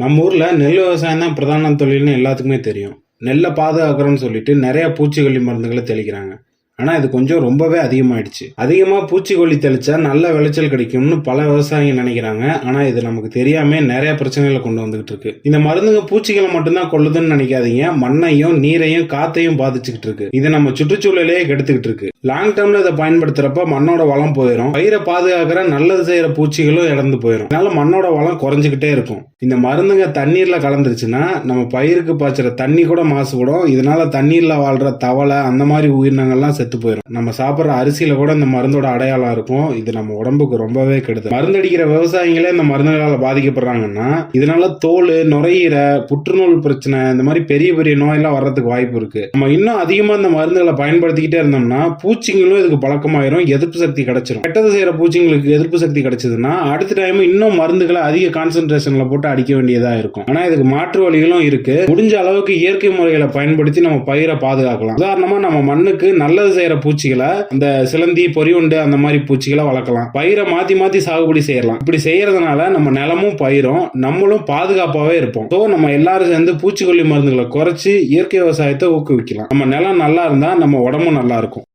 நம்ம ஊரில் நெல் விவசாயம் தான் பிரதான தொழில்னு எல்லாத்துக்குமே தெரியும். நெல்லை பாதுகாக்கிறோம்னு சொல்லிட்டு நிறைய பூச்சிக்கொல்லி மருந்துகளை தெளிக்கிறாங்க. ஆனால் இது கொஞ்சம் ரொம்பவே அதிகமாயிடுச்சு. அதிகமாக பூச்சிக்கொல்லி தெளிச்சா நல்ல விளைச்சல் கிடைக்கும்னு பல விவசாயிங்க நினைக்கிறாங்க. ஆனால் இது நமக்கு தெரியாம நிறைய பிரச்சனைகளை கொண்டு வந்துகிட்டு இருக்கு. இந்த மருந்துங்க பூச்சிகளை மட்டும்தான் கொள்ளுதுன்னு நினைக்காதீங்க. மண்ணையும் நீரையும் காத்தையும் பாதிச்சுக்கிட்டு இருக்கு. இது நம்ம சுற்றுச்சூழலையே கெடுத்துக்கிட்டு இருக்கு. லாங் டேர்ம்ல இதை பயன்படுத்துறப்ப மண்ணோட வளம் போயிடும் பயிரை பாதுகாக்கிற நல்லது செய்யற பூச்சிகளும் இறந்து போயிடும் அதனால மண்ணோட வளம் குறைஞ்சுக்கிட்டே இருக்கும். இந்த மருந்துங்க தண்ணீர்ல கலந்துருச்சுன்னா நம்ம பயிருக்கு பாய்ச்சுற தண்ணி கூட மாசுபடும். இதனால தண்ணீர்ல வாழ்ற தவளை அந்த மாதிரி உயிரினங்கள்லாம் செத்து போயிடும் நம்ம சாப்பிட்ற அரிசியில கூட இந்த மருந்தோட அடையாளம் இருக்கும். இது நம்ம உடம்புக்கு ரொம்பவே கெடுது. மருந்தடிக்கிற விவசாயிகளே இந்த மருந்துகளால் பாதிக்கப்படுறாங்கன்னா இதனால தோல் நுரையீரை புற்றுநோய் பிரச்சனை இந்த மாதிரி பெரிய பெரிய நோயெல்லாம் வர்றதுக்கு வாய்ப்பு இருக்கு. நம்ம இன்னும் அதிகமா இந்த மருந்துகளை பயன்படுத்திக்கிட்டே இருந்தோம்னா பூச்சிங்களும் இதுக்கு பழக்கமாயிரும் எதிர்ப்பு சக்தி கிடைச்சிடும் கெட்டது செய்யற பூச்சிங்களுக்கு எதிர்ப்பு சக்தி கிடைச்சதுன்னா அடுத்த டைம் இன்னும் மருந்துகளை அதிக கான்சென்ட்ரேஷன்ல போட்டு அடிக்க வேண்டியதா இருக்கும். ஆனா இதுக்கு மாற்று வழிகளும் இருக்கு. முடிஞ்ச அளவுக்கு இயற்கை முறைகளை பயன்படுத்தி நம்ம பயிரை பாதுகாக்கலாம். உதாரணமா நம்ம மண்ணுக்கு நல்லது செய்யற பூச்சிகளை அந்த சிலந்தி பொறியுண்டு அந்த மாதிரி பூச்சிகளை வளர்க்கலாம். பயிரை மாத்தி மாத்தி சாகுபடி செய்யலாம். இப்படி செய்யறதுனால நம்ம நிலமும் பயிரும் நம்மளும் பாதுகாப்பாவே இருப்போம். ஸோ நம்ம எல்லாரும் சேர்ந்து பூச்சிக்கொல்லி மருந்துகளை குறைச்சி இயற்கை விவசாயத்தை ஊக்குவிக்கலாம். நம்ம நிலம் நல்லா இருந்தா நம்ம உடம்பும் நல்லா இருக்கும்.